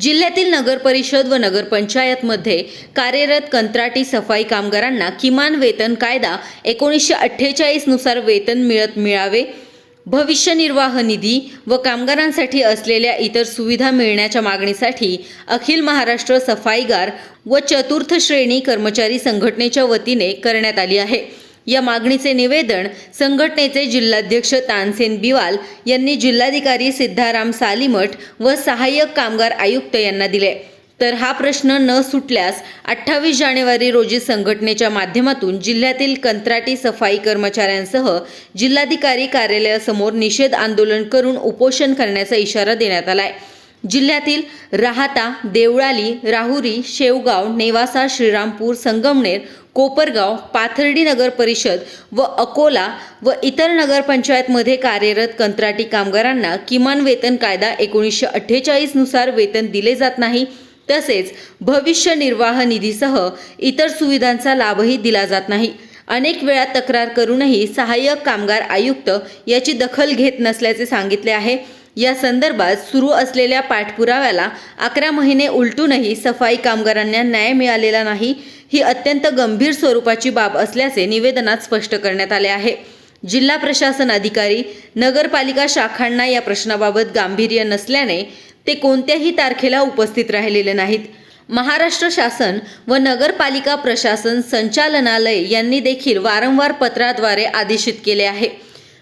जिल्ह्यातील नगर परिषद व नगरपंचायतमध्ये कार्यरत कंत्राटी सफाई कामगारांना किमान वेतन कायदा एकोणीसशे अठ्ठेचाळीसनुसार वेतन मिळत मिळावे. भविष्य निर्वाह निधी व कामगारांसाठी असलेल्या इतर सुविधा मिळण्याच्या मागणीसाठी अखिल महाराष्ट्र सफाईगार व चतुर्थ श्रेणी कर्मचारी संघटनेच्या वतीने करण्यात आली आहे. या मागणीचे निवेदन संघटनेचे जिल्हाध्यक्ष तानसेन बिवाल यांनी जिल्हाधिकारी सिद्धाराम सालीमठ व सहाय्यक कामगार आयुक्त यांना दिले. तर हा प्रश्न न सुटल्यास अठ्ठावीस जानेवारी रोजी संघटनेच्या माध्यमातून जिल्ह्यातील कंत्राटी सफाई कर्मचाऱ्यांसह जिल्हाधिकारी कार्यालयासमोर निषेध आंदोलन करून उपोषण करण्याचा इशारा देण्यात आलाय. जिल्ह्यातील राहाता देवळाली राहुरी शेवगाव नेवासा श्रीरामपूर संगमनेर कोपरगाव पाथर्डी नगर परिषद व अकोला व इतर नगरपंचायतमध्ये कार्यरत कंत्राटी कामगारांना किमान वेतन कायदा एकोणीसशे अठ्ठेचाळीसनुसार वेतन दिले जात नाही. तसेच भविष्य निर्वाह निधीसह इतर सुविधांचा लाभही दिला जात नाही. अनेक वेळा तक्रार करूनही सहाय्यक कामगार आयुक्त याची दखल घेत नसल्याचे सांगितले आहे. या संदर्भात सुरू असलेल्या पाठपुराव्याला अकरा महिने उलटूनही सफाई कामगारांना न्याय मिळालेला नाही ही अत्यंत गंभीर स्वरूपाची बाब असल्याचे निवेदनात स्पष्ट करण्यात आले आहे. जिल्हा प्रशासन अधिकारी नगरपालिका शाखांना या प्रश्नाबाबत गांभीर्य नसल्याने ते कोणत्याही तारखेला उपस्थित राहिलेले नाहीत. महाराष्ट्र शासन व नगरपालिका प्रशासन संचालनालय यांनी देखील वारंवार पत्राद्वारे आदेशित केले आहे.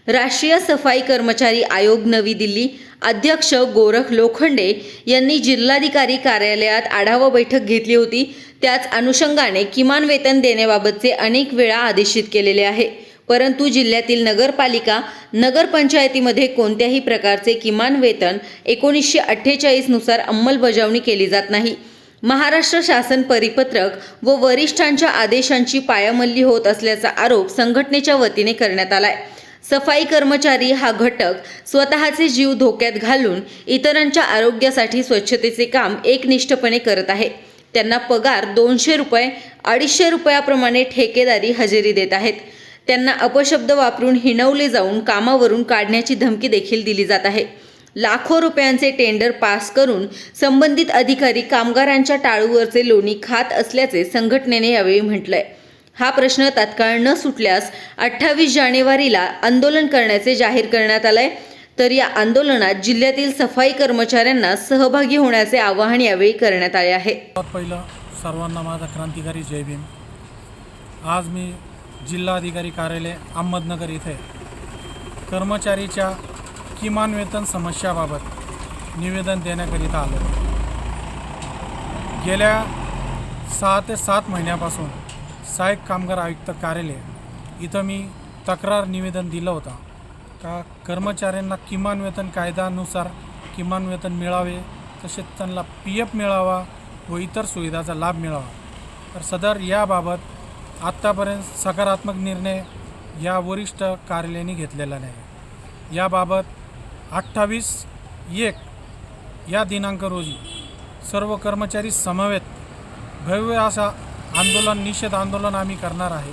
राष्ट्रीय सफाई कर्मचारी आयोग नवी दिल्ली. अध्यक्ष गोरख लोखंडे यांनी जिल्हाधिकारी कार्यालयात आढावा बैठक घेतली होती. त्याच अनुषंगाने किमान वेतन देण्याबाबतचे अनेक वेळा आदेशित केलेले आहे. परंतु जिल्ह्यातील नगरपालिका नगरपंचायतीमध्ये कोणत्याही प्रकारचे किमान वेतन एकोणीसशे अठ्ठेचाळीसनुसार अंमलबजावणी केली जात नाही. महाराष्ट्र शासन परिपत्रक व वरिष्ठांच्या आदेशांची पायामल्ली होत असल्याचा आरोप संघटनेच्या वतीने करण्यात आलाय. सफाई कर्मचारी हा घटक स्वतःचे जीव धोक्यात घालून इतरांच्या आरोग्यासाठी स्वच्छतेचे काम एकनिष्ठपणे करत आहे. त्यांना पगार दोनशे रुपये अडीचशे रुपयाप्रमाणे ठेकेदारी हजेरी देत आहेत. त्यांना अपशब्द वापरून हिणवले जाऊन कामावरून काढण्याची धमकी देखील दिली जात आहे. लाखो रुपयांचे टेंडर पास करून संबंधित अधिकारी कामगारांच्या टाळूवरचे लोणी खात असल्याचे संघटनेने यावेळी म्हटलंय. हा प्रश्न तात्काळ न सुटल्यास अठ्ठावीस जानेवारीला आंदोलन करण्याचे जाहीर करण्यात आलंय. तर या आंदोलनात जिल्ह्यातील सफाई कर्मचाऱ्यांना सहभागी होण्याचे आवाहन यावेळी करण्यात आले आहे. पहिलं सर्वांना माझा क्रांतिकारी जय भीम. आज मी जिल्हाधिकारी कार्यालय अहमदनगर इथे कर्मचारीच्या किमान वेतन समस्याबाबत निवेदन देण्याकरिता आलो. गेल्या सहा ते सात महिन्यापासून सहाय्यक कामगार आयुक्त कार्यालय. इथं मी तक्रार निवेदन दिलं होतं. का कर्मचाऱ्यांना किमान वेतन कायद्यानुसार किमान वेतन मिळावे तसेच त्यांना पी एफ मिळावा व इतर सुविधाचा लाभ मिळावा. तर सदर याबाबत आत्तापर्यंत सकारात्मक निर्णय या वरिष्ठ कार्यालयाने घेतलेला नाही. याबाबत अठ्ठावीस एक या दिनांक रोजी सर्व कर्मचारी समवेत भव्य असा आंदोलन निषेध आंदोलन आम्ही करणार आहे.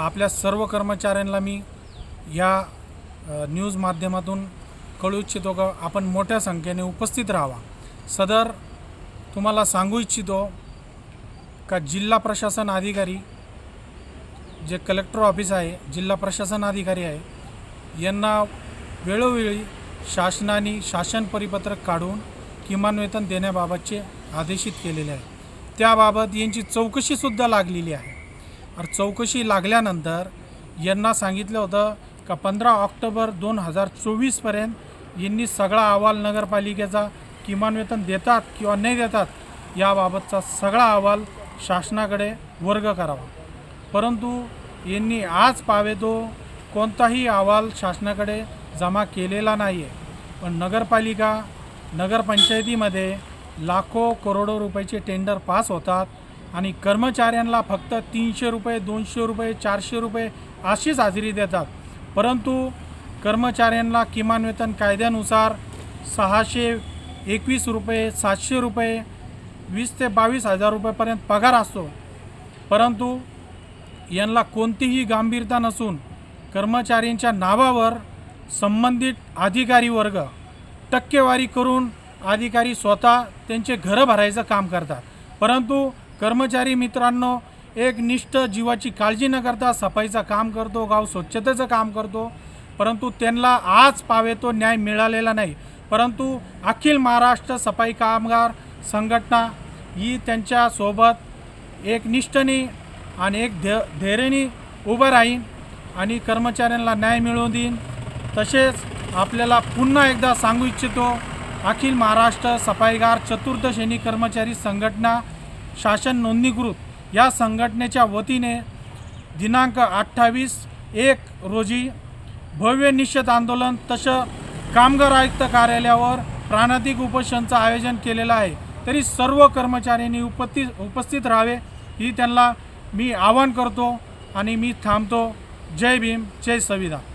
आपल्या सर्व कर्मचाऱ्यांना मी या न्यूज माध्यमातून कळू इच्छितो का? आपण मोठ्या संख्येने उपस्थित राहावा. सदर तुम्हाला सांगू इच्छितो का जिल्हा प्रशासन अधिकारी जे कलेक्टर ऑफिस आहे जिल्हा प्रशासन अधिकारी आहे यांना वेळोवेळी शासनाने शासन परिपत्रक काढून किमान वेतन देण्याबाबतचे आदेशित केलेले आहे. त्याबाबत यांची चौकशीसुद्धा लागलेली आहे. और चौकशी लागल्यानंतर यांना सांगितलं होतं का पंधरा ऑक्टोबर दोन हजार चोवीसपर्यंत यांनी सगळा अहवाल नगरपालिकेचा किमान वेतन देतात किंवा नाही देतात याबाबतचा सगळा अहवाल शासनाकडे वर्ग करावा. परंतु यांनी आज पावे तो कोणताही अहवाल शासनाकडे जमा केलेला नाही आहे पण नगरपालिका नगरपंचायतीमध्ये लाखो करोडो रुपयाचे टेंडर पास होतात आणि कर्मचाऱ्यांना फक्त तीनशे रुपये दोनशे रुपये चारशे रुपये अशीच हजेरी देतात. परंतु कर्मचाऱ्यांना किमान वेतन कायद्यानुसार सहाशे एकवीस रुपये सातशे रुपये वीस ते बावीस हजार रुपयेपर्यंत पगार असतो. परंतु यांना कोणतीही गांभीरता नसून कर्मचाऱ्यांच्या नावावर संबंधित अधिकारी वर्ग टक्केवारी करून अधिकारी स्वतः त्यांचे घरं भरायचं काम करतात. परंतु कर्मचारी मित्रांनो एक निष्ठ जीवाची काळजी न करता सफाईचं काम करतो गाव स्वच्छतेचं काम करतो. परंतु त्यांना आज पावे तो न्याय मिळालेला नाही. परंतु अखिल महाराष्ट्र सफाई कामगार संघटना ही त्यांच्यासोबत एक निष्ठनी आणि एक धै धैर्याने उभं राहीन आणि कर्मचाऱ्यांना न्याय मिळवून देईन. तसेच आपल्याला पुन्हा एकदा सांगू इच्छितो अखिल महाराष्ट्र सफाईगार चतुर्थ श्रेणी कर्मचारी संघटना शासन नोंदणीकृत. या संघटनेच्या वतीने दिनांक अठ्ठावीस एक रोजी भव्य निश्चित आंदोलन तसं कामगार आयुक्त कार्यालयावर प्राणातिक उपोषणचं आयोजन केलेलं आहे. तरी सर्व कर्मचाऱ्यांनी उपस्थित उपस्थित राहावे ही त्यांना मी आवाहन करतो आणि मी थांबतो. जय भीम जय संविधान.